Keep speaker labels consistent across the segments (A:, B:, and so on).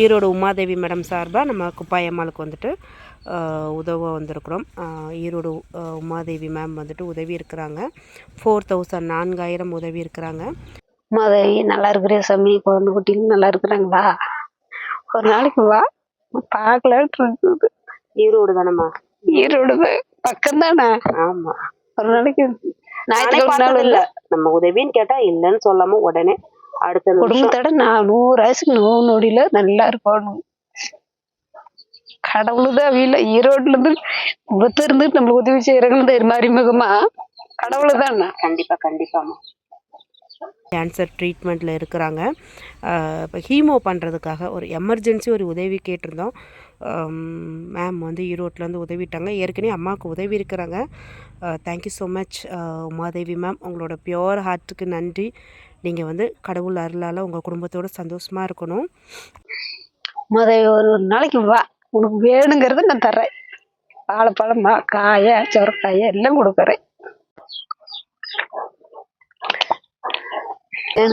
A: Erode Umadevi madam சார்பாக நம்ம குப்பாயம்மாளுக்கு வந்துட்டு உதவ வந்திருக்கிறோம். ஈரோடு உமாதேவி மேம் வந்துட்டு உதவி இருக்கிறாங்க. ஃபோர் தௌசண்ட் நான்காயிரம் உதவி இருக்கிறாங்க.
B: மாதவி நல்லா இருக்கிறியா சாமி? குழந்தை குட்டிங்க நல்லா இருக்கிறாங்களா? ஒரு நாளைக்கு வா. பார்க்கலான்ட்டு இருக்குது
A: ஈரோடு தானம்மா?
B: ஈரோடு பக்கம் தானே?
A: ஆமாம்
B: ஒரு நாளைக்கு.
A: நானே
B: ஞாயிற்றுக்கிழமை இல்லை.
A: நம்ம உதவின்னு கேட்டா இல்லைன்னு சொல்லாம உடனே அடுத்த
B: குடும்பத்தோட நான் நூறு வயசுக்கு நூறு நொடியில நல்லா இருக்கணும். கடவுள் தான் வீல ஈரோட்ல இருந்து இவத்து இருந்து நம்மளுக்கு உதவி செய்யறாங்கன்னு தெரியுமா அறிமுகமா? கடவுள் தான்?
A: கண்டிப்பா கண்டிப்பாம்மா. கேன்சர் ட்ரீட்மெண்ட்டில் இருக்கிறாங்க. இப்போ ஹீமோ பண்ணுறதுக்காக ஒரு எமர்ஜென்சி ஒரு உதவி கேட்டிருந்தோம். மேம் வந்து ஈரோட்டிலேருந்து உதவிட்டாங்க. ஏற்கனவே அம்மாவுக்கு உதவி இருக்கிறாங்க. Thank you so much Umadevi ma'am உங்களோட பியோர் ஹார்ட்டுக்கு நன்றி. நீங்கள் வந்து கடவுள் அருளால் உங்கள் குடும்பத்தோட சந்தோஷமாக இருக்கணும்.
B: உமாதேவி ஒரு ஒரு நாளைக்கு வா. உனக்கு வேணுங்கிறத நான் தர்றேன். வாழைப்பழமா காய சுரக்காய எல்லாம் கொடுக்குறேன்.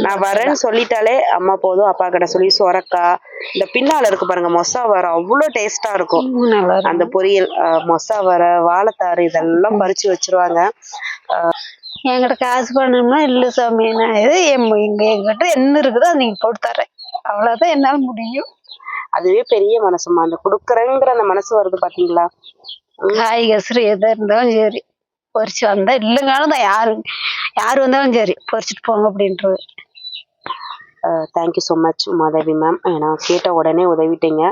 A: நான் வரேன்னு சொல்லிட்டாலே அம்மா போதும் அப்பா கிட்ட சொல்லி சொரக்காய் இந்த பின்னால இருக்கு பாருங்க மொசா வர அவ்வளோ டேஸ்டா இருக்கும். அந்த பொரியல் மொசா வர வாழைத்தாறு இதெல்லாம் பறிச்சு வச்சிருவாங்க.
B: என்கிட்ட காசு பண்ணணும்னா இல்லை சாமி நான் எது எங்க எங்கிட்ட என்ன இருக்குதோ அதை நீங்க போட்டு தரேன். அவ்வளவுதான் என்னால முடியும்.
A: அதுவே பெரிய மனசுமா அந்த கொடுக்குறேங்கிற அந்த மனசு வருது பாத்தீங்களா?
B: காய் கசுறு எதா இருந்தாலும் சரி. பொரிச்சு வந்தா இல்லைங்காலும் தான் யாரு யார் வந்தாலும் சரி பொரிச்சிட்டு போங்க அப்படின்றது.
A: Thank you so much Umadevi ma'am நான் கேட்ட உடனே உதவிட்டீங்க.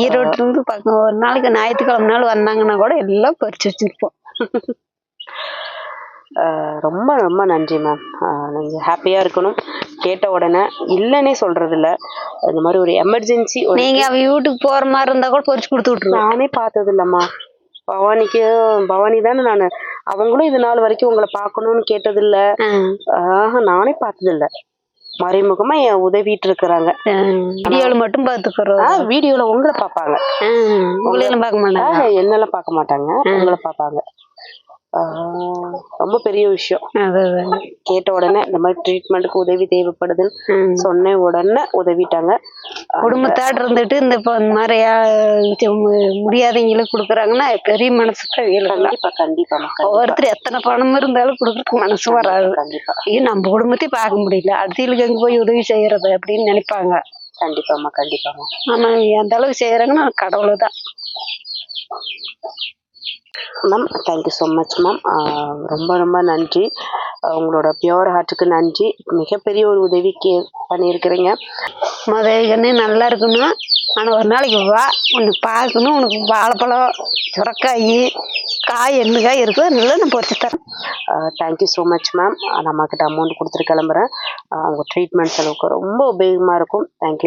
B: ஈரோட்டுல இருந்து பக்கம் ஒரு நாளைக்கு ஞாயிற்றுக்கிழமை நாள் வந்தாங்கன்னா கூட எல்லாம் பொரிச்சு வச்சிருப்போம்.
A: ரொம்ப ரொம்ப நன்றி மேம் நீங்கள் ஹாப்பியாக இருக்கணும். கேட்ட உடனே இல்லைன்னே சொல்றது இல்ல இந்த மாதிரி ஒரு எமர்ஜென்சி ஒரு
B: நீங்க அவ வீட்டுக்கு போற மாதிரி இருந்தா கூட பொரிச்சு கொடுத்து விட்டுருவோம்
A: நானே பார்த்தது இல்லம்மா பவானிக்கு பவானி தானே நான் அவங்களும் இது நாள் வரைக்கும் உங்களை பார்க்கணும்னு கேட்டதில்ல. ஆஹா நானே பார்த்ததில்ல. மறைமுகமா என் உதவிட்டு இருக்கிறாங்க.
B: வீடியோல மட்டும் பாத்துக்கிறோம்
A: வீடியோல உங்களை பார்ப்பாங்க.
B: உங்களையெல்லாம் பார்க்க மாட்டாங்க.
A: என்னெல்லாம் பார்க்க மாட்டாங்க? உங்களை பார்ப்பாங்க. ரொம்ப பெரிய விஷயம். கேட்ட உடனே இந்த மாதிரி ட்ரீட்மெண்ட்டுக்கு உதவி தேவைப்படுதுன்னு. சொன்ன உடனே உதவிட்டாங்க.
B: குடும்பத்தாடு இருந்துட்டு இந்த இப்போ இந்த மாதிரி முடியாதவங்களுக்கு கொடுக்குறாங்கன்னா பெரிய மனசு தான்
A: கண்டிப்பா கண்டிப்பா
B: ஒவ்வொருத்தர் எத்தனை பணம் இருந்தாலும் கொடுக்கறதுக்கு மனசு வராது.
A: கண்டிப்பா.
B: ஐயோ நம்ம குடும்பத்தையும் பார்க்க முடியல. அடுத்தவங்களுக்கு எங்க போய் உதவி செய்யறது அப்படின்னு நினைப்பாங்க.
A: கண்டிப்பாம்மா கண்டிப்பாம்மா.
B: ஆனா எந்த அளவுக்கு செய்யறாங்கன்னா கடவுள் தான்
A: ma'am thank you so much ma'am ரொம்ப ரொம்ப நன்றி. உங்களோட பியோர் ஹார்ட்டுக்கு நன்றி. மிகப்பெரிய ஒரு உதவி கே பண்ணியிருக்கிறீங்க.
B: முதல்கன்னே நல்லா இருக்கணும். ஆனால் ஒரு நாளைக்கு வா ஒன்று பார்க்கணும். உனக்கு வாழைப்பழம் சுரக்காய் காய் என்ன காய் இருக்கோ நல்லா நான் பொறிச்சு தரேன்.
A: தேங்க்யூ ஸோ மச் மேம் நான் அம்மாக்கிட்ட அமௌண்ட் கொடுத்துட்டு கிளம்புறேன். அவங்க ட்ரீட்மெண்ட் செலவுக்கு ரொம்ப உபயோகமாக இருக்கும். தேங்க்யூ